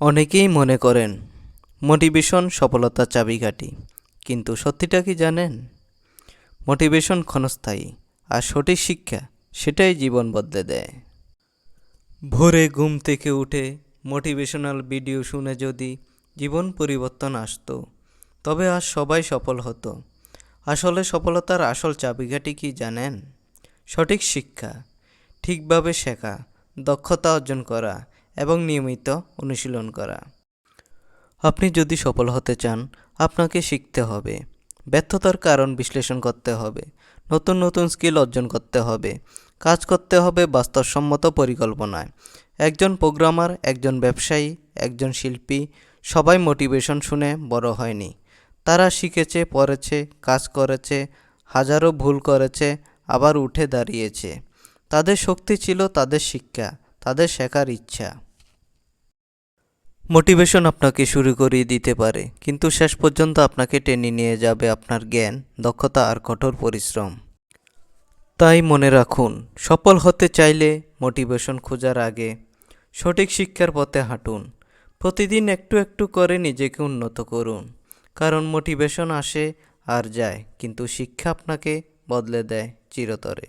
অনেকেই মনে করেন, মোটিভেশন সফলতার চাবিকাঠি। কিন্তু সত্যিটা কি জানেন? মোটিভেশন ক্ষণস্থায়ী আর সঠিক শিক্ষা সেটাই জীবন বদলে দেয়। ভোরে ঘুম থেকে উঠে মোটিভেশনাল ভিডিও শুনে যদি জীবন পরিবর্তন আসতো, তবে আজ সবাই সফল হতো। আসলে সফলতার আসল চাবিকাঠি কি জানেন? সঠিক শিক্ষা, ঠিকভাবে শেখা, দক্ষতা অর্জন করা এবং নিয়মিত অনুশীলন করা। আপনি যদি সফল হতে চান, আপনাকে শিখতে হবে। ব্যর্থতার কারণ বিশ্লেষণ করতে হবে। নতুন নতুন স্কিল অর্জন করতে হবে। কাজ করতে হবে বাস্তবসম্মত পরিকল্পনায়। একজন প্রোগ্রামার, একজন ব্যবসায়ী, একজন শিল্পী, সবাই মোটিভেশন শুনে বড় হয়নি। তারা শিখেছে, পড়েছে, কাজ করেছে, হাজারো ভুল করেছে, আবার উঠে দাঁড়িয়েছে। তাদের শক্তি ছিল তাদের শিক্ষা, তাদের শেখার ইচ্ছা। মোটিভেশন আপনাকে শুরু করিয়ে দিতে পারে, কিন্তু শেষ পর্যন্ত আপনাকে টেনে নিয়ে যাবে আপনার জ্ঞান, দক্ষতা আর কঠোর পরিশ্রম। তাই মনে রাখুন, সফল হতে চাইলে মোটিভেশন খোঁজার আগে সঠিক শিক্ষার পথে হাঁটুন। প্রতিদিন একটু একটু করে নিজেকে উন্নত করুন। কারণ মোটিভেশন আসে আর যায়, কিন্তু শিক্ষা আপনাকে বদলে দেয় চিরতরে।